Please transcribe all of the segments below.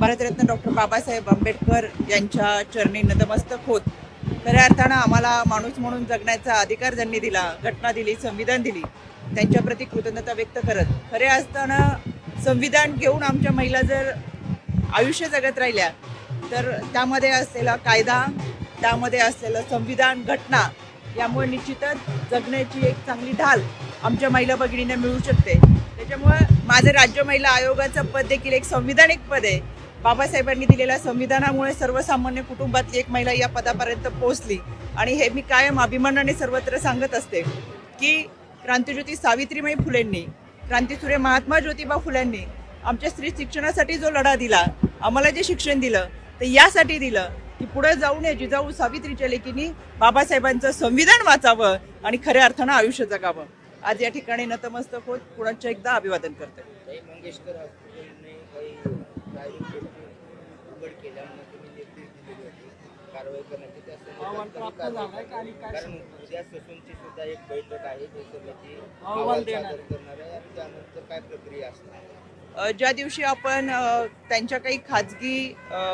Bharat Ratna doctor Babasaheb Ambedkar यांच्या चरणी नतमस्तक होत. खऱ्या अर्थानं आम्हाला माणूस म्हणून जगण्याचा अधिकार ज्यांनी दिला घटना दिली संविधान दिली त्यांच्याप्रती कृतज्ञता व्यक्त करत. खऱ्या असताना संविधान घेऊन आमच्या महिला जर आयुष्य जगत राहिल्या तर त्यामध्ये असलेला कायदा त्यामध्ये असलेलं संविधान घटना यामुळे निश्चितच जगण्याची एक चांगली ढाल आमच्या महिला भगिनींना मिळू शकते. त्याच्यामुळं माझं राज्य महिला आयोगाचं पद देखील एक संविधानिक पद आहे. बाबासाहेबांनी दिलेल्या संविधानामुळे सर्वसामान्य कुटुंबातली एक महिला या पदापर्यंत पोहोचली. आणि हे मी कायम अभिमानाने सर्वत्र सांगत असते की क्रांतिज्योती सावित्रीबाई फुलेंनी क्रांतीसूर्य महात्मा ज्योतिबा फुलेंनी आमच्या स्त्री शिक्षणासाठी जो लढा दिला आम्हाला जे शिक्षण दिलं ते यासाठी दिलं की पुढे जाऊन या जिजाऊ सावित्रीच्या लेखींनी बाबासाहेबांचं संविधान वाचावं आणि खऱ्या अर्थानं आयुष्य जगावं. आज या ठिकाणी नतमस्तक होत पुण्याच्या एकदा अभिवादन करते. उघड केल्यामुळे तुम्ही निर्देश दिलेले होते. कारवाई करण्याची? कारण उद्या ससूनची सुद्धा एक बैठक आहे जे समिती अहवाल सादर करणार आहे. आणि त्यानंतर काय प्रक्रिया असणार ज्या दिवशी आपण त्यांच्या काही खाजगी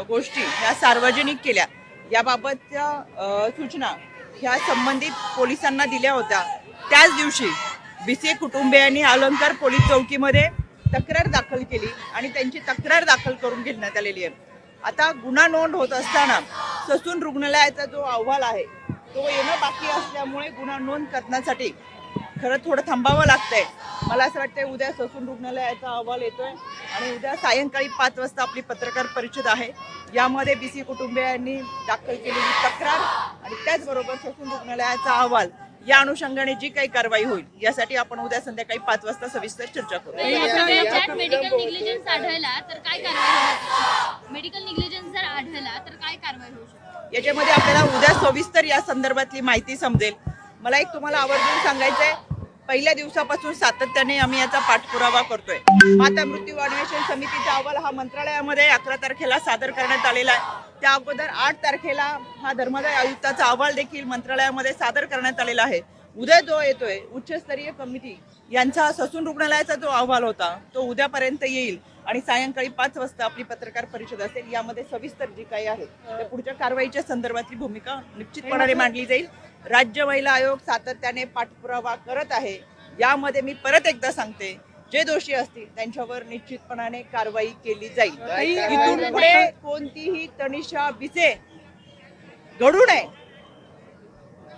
गोष्टी ह्या सार्वजनिक केल्या याबाबतच्या सूचना ह्या संबंधित पोलिसांना दिल्या होत्या. त्याच दिवशी बी सी ए कुटुंबियांनी अलंकार पोलीस चौकीमध्ये तक्रार दाखल केली आणि त्यांची तक्रार दाखल करून घेण्यात आलेली आहे. आता गुन्हा नोंद होत असताना ससून रुग्णालयाचा जो अहवाल आहे तो येणं बाकी असल्यामुळे गुन्हा नोंद करण्यासाठी खरं थोडं थांबावं लागतंय. मला असं वाटतंय उद्या ससून रुग्णालयाचा अहवाल येतोय आणि उद्या सायंकाळी पाच वाजता आपली पत्रकार परिषद आहे. यामध्ये बी सी कुटुंबियांनी दाखल केलेली तक्रार आणि त्याचबरोबर ससून रुग्णालयाचा अहवाल या अनुषंगाने जी काही कारवाई होईल यासाठी आपण उद्या संध्याकाळी पाच वाजता सविस्तर चर्चा करू. मेडिकल निग्लिजन्स आढळला तर काय कारवाई मेडिकल निग्लिजन्स जर आढळला तर काय कारवाई होऊ शकते? याच्यामध्ये आपल्याला उद्या सविस्तर या संदर्भातली माहिती समजेल. मला एक तुम्हाला आवर्जून सांगायचंय पहिल्या दिवसापासून सातत्याने आम्ही याचा पाठपुरावा करतोय. माता मृत्यू अन्वेषण समितीचा अहवाल हा मंत्रालयामध्ये अकरा तारखेला सादर करण्यात आलेला आहे. त्या अगोदर आठ तारखेला हा धर्मादाय आयुक्ताचा अहवाल देखील मंत्रालयामध्ये सादर करण्यात आलेला आहे. उद्या जो येतोय उच्चस्तरीय कमिटी यांचा ससून रुग्णालयाचा जो अहवाल होता तो उद्यापर्यंत येईल आणि सायंकाळी पाच वाजता आपली पत्रकार परिषद असेल यामध्ये सविस्तर जी काही आहे त्या पुढच्या कारवाईच्या संदर्भातली भूमिका निश्चितपणाने मांडली जाईल. राज्य महिला आयोग सातत्याने पाठपुरावा करत आहे. यामध्ये मी परत एकदा सांगते जे दोषी असतील त्यांच्यावर निश्चितपणाने कारवाई केली जाईल. इथून पुढे कोणतीही तनिषा विसे घडू नये.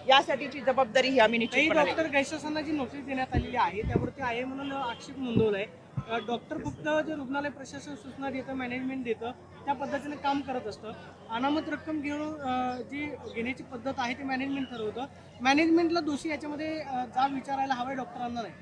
यासाठीची जबाबदारी ही आम्ही निश्चितपणाने डॉक्टर गैशासांना जी नोटीस देण्यात आलेली आहे त्यावरती आहे म्हणून आक्षेप नोंदवलाय. डॉक्टर फक्त जे रुग्णालय प्रशासन सूचना देतं मॅनेजमेंट देतं त्या पद्धतीने काम करत असतं. अनामत रक्कम घेऊन जी घेण्याची पद्धत आहे ते मॅनेजमेंट ठरवतं. मॅनेजमेंटला दोषी याच्यामध्ये जाब विचारायला हवाय डॉक्टरांना नाही.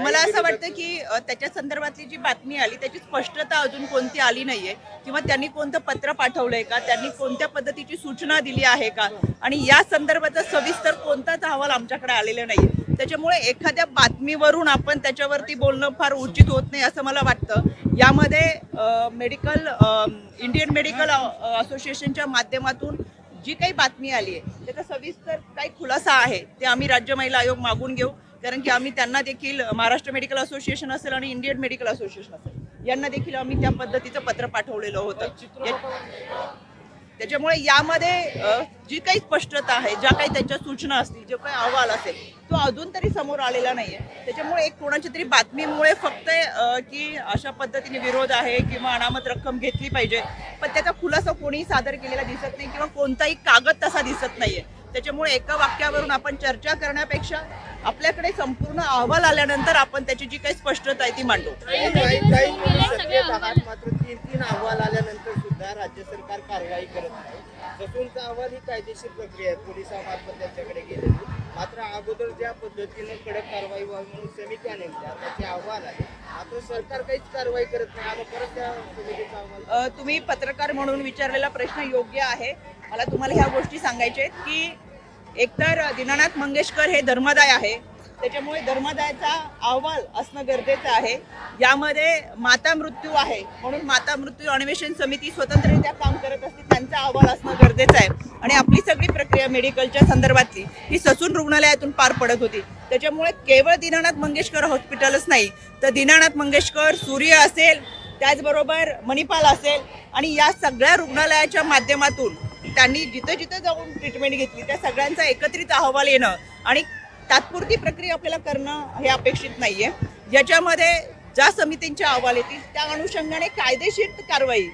मला असं वाटतं की त्याच्या संदर्भातली जी बातमी आली त्याची स्पष्टता अजून कोणती आली नाहीये? किंवा त्यांनी कोणतं पत्र पाठवलंय का? त्यांनी कोणत्या पद्धतीची सूचना दिली आहे का? आणि या संदर्भाचा सविस्तर कोणताच अहवाल आमच्याकडे आलेला नाहीये. त्याच्यामुळे एखाद्या बातमीवरून आपण त्याच्यावरती बोलणं फार उचित होत नाही असं मला वाटतं. यामध्ये मेडिकल इंडियन मेडिकल असोसिएशनच्या माध्यमातून जी काही बातमी आली आहे त्याचा सविस्तर काही खुलासा आहे ते आम्ही राज्य महिला आयोग मागून घेऊ. कारण की आम्ही त्यांना देखील महाराष्ट्र मेडिकल असोसिएशन असेल आणि इंडियन मेडिकल असोसिएशन असेल यांना देखील आम्ही त्या पद्धतीचं पत्र पाठवलेलं होतं. त्याच्यामुळे यामध्ये जी काही स्पष्टता आहे ज्या काही त्यांच्या सूचना असतील जो काही अहवाल असेल तो अजून तरी समोर आलेला नाहीये. त्याच्यामुळे एक कोणाच्या तरी बातमीमुळे फक्त की अशा पद्धतीने विरोध आहे किंवा अनामत रक्कम घेतली पाहिजे पण त्याचा खुलासा कोणीही सादर केलेला दिसत नाही किंवा कोणताही कागद तसा दिसत नाहीये. त्याच्यामुळे एका वाक्यावरून आपण चर्चा करण्यापेक्षा आपल्याकडे संपूर्ण अहवाल आल्यानंतर आपण त्याची जी काही स्पष्टता आहे ती मांडू. मात्र तीन तीन अहवाल आल्यानंतर सुद्धा राज्य सरकार कारवाई करत नाही. ससूनचा अहवाल ही कायदेशीर प्रक्रिया आहे. पोलिसांमार्फत त्यांच्याकडे गेलेली. मात्र अगोदर ज्या पद्धतीने कडक कारवाई व्हावी म्हणून समित्या नेमल्या त्याचे अहवाल आहे मात्र सरकार काहीच कारवाई करत नाही. आणि परत त्या समितीचा अहवाल तुम्ही पत्रकार म्हणून विचारलेला प्रश्न योग्य आहे. मला तुम्हाला ह्या गोष्टी सांगायच्या आहेत की एकतर दीनानाथ मंगेशकर हे धर्मदाय आहे. त्याच्यामुळे धर्मदायाचा अहवाल असणं गरजेचं आहे. यामध्ये माता मृत्यू आहे. म्हणून माता मृत्यू अन्वेषण समिती स्वतंत्ररित्या काम करत असते त्यांचा अहवाल असणं गरजेचं आहे. आणि आपली सगळी प्रक्रिया मेडिकलच्या संदर्भातली. ही ससून रुग्णालयातून पार पडत होती. त्याच्यामुळे केवळ दीनानाथ मंगेशकर हॉस्पिटलच नाही तर दीनानाथ मंगेशकर सूर्य असेल त्याचबरोबर मणिपाल असेल आणि या सगळ्या रुग्णालयाच्या माध्यमातून त्यांनी जिथं जिथं जाऊन ट्रीटमेंट घेतली त्या सगळ्यांचा एकत्रित अहवाल येणं आणि तात्पुरती प्रक्रिया आपल्याला करणं हे अपेक्षित नाहीये. ज्याच्यामध्ये ज्या समितींचे अहवाल येतील त्या अनुषंगाने कायदेशीर कारवाई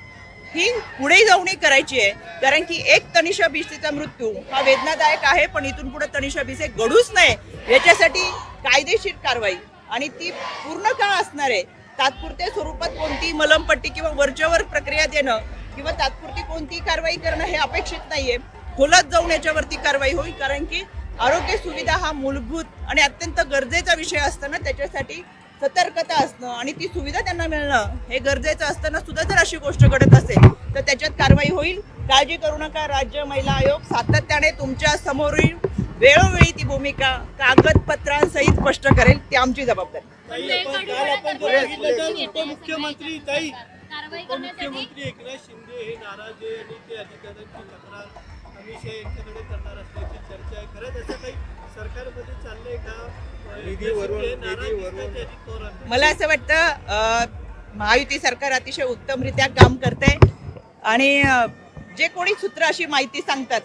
ही पुढे जाऊनही करायची आहे. कारण की एक तनिषा भिसेचा मृत्यू हा वेदनादायक आहे पण इथून पुढे तनिषा भिसे घडूच नाही याच्यासाठी कायदेशीर कारवाई. आणि ती पूर्ण का असणार आहे? तात्पुरत्या स्वरूपात कोणती मलमपट्टी किंवा वरच्यावर प्रक्रिया देणं किंवा तात्पुरती कोणती कारवाई करणं हे अपेक्षित नाहीये. खोलात जाऊन याच्यावरती कारवाई होईल कारण की आरोग्य सुविधा हा मूलभूत आणि अत्यंत गरजेचा विषय असताना त्याच्यासाठी सतर्कता असणं आणि ती सुविधा त्यांना मिळणं हे गरजेचं असताना सुद्धा जर अशी गोष्ट घडत असेल तर त्याच्यात कारवाई होईल. काळजी करू नका राज्य महिला आयोग सातत्याने तुमच्या समोरील वेळोवेळी ती भूमिका कागदपत्रांसहित स्पष्ट करेल ती आमची जबाबदारी. उपमुख्यमंत्री हे नाराज आहे आणि ते अधिकाऱ्यांची तक्रार अमित शहा यांच्याकडे करणार असल्याची चर्चा आहे. खरंच असं काही सरकारमध्ये चाललंय का. मला असं वाटतं महायुती सरकार अतिशय उत्तमरित्या काम करते आणि जे कोणी सूत्र अशी माहिती सांगतात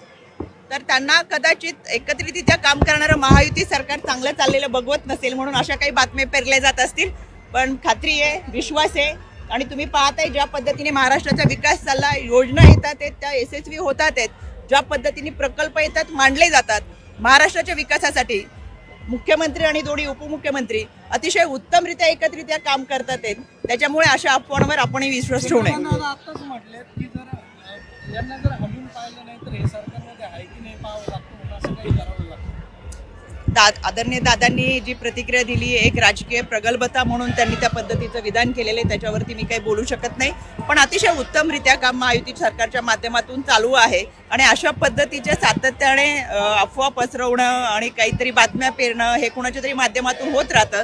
तर त्यांना कदाचित एकत्रितरित्या काम करणारं महायुती सरकार चांगलं चाललेलं बघवत नसेल म्हणून अशा काही बातम्या पेरल्या जात असतील. पण खात्री आहे विश्वास आहे आणि तुम्ही पाहताय ज्या पद्धतीने महाराष्ट्राचा विकास चालला योजना येतात आहेत त्या यशस्वी होतात आहेत ज्या पद्धतीने प्रकल्प येतात मांडले जातात. महाराष्ट्राच्या विकासासाठी मुख्यमंत्री आणि दोन्ही उपमुख्यमंत्री अतिशय उत्तमरित्या एकत्रित्या काम करतात आहेत त्याच्यामुळे अशा अफवांवर आपणही विश्वास ठेवू नये. यांना जर हलून पाहिलं नाही तर हे सरकारमध्ये आहे की नाही पाहावं लागतं? असं काही करावं लागतं. दा आदरणीय दादांनी जी प्रतिक्रिया दिली एक राजकीय प्रगल्भता म्हणून त्यांनी त्या पद्धतीचं विधान केलेलं आहे त्याच्यावरती मी काही बोलू शकत नाही. पण अतिशय उत्तमरित्या काम महायुती सरकारच्या माध्यमातून चालू आहे आणि अशा पद्धतीच्या सातत्याने अफवा पसरवणं आणि काहीतरी बातम्या पेरणं हे कुणाच्या तरी माध्यमातून होत राहतं.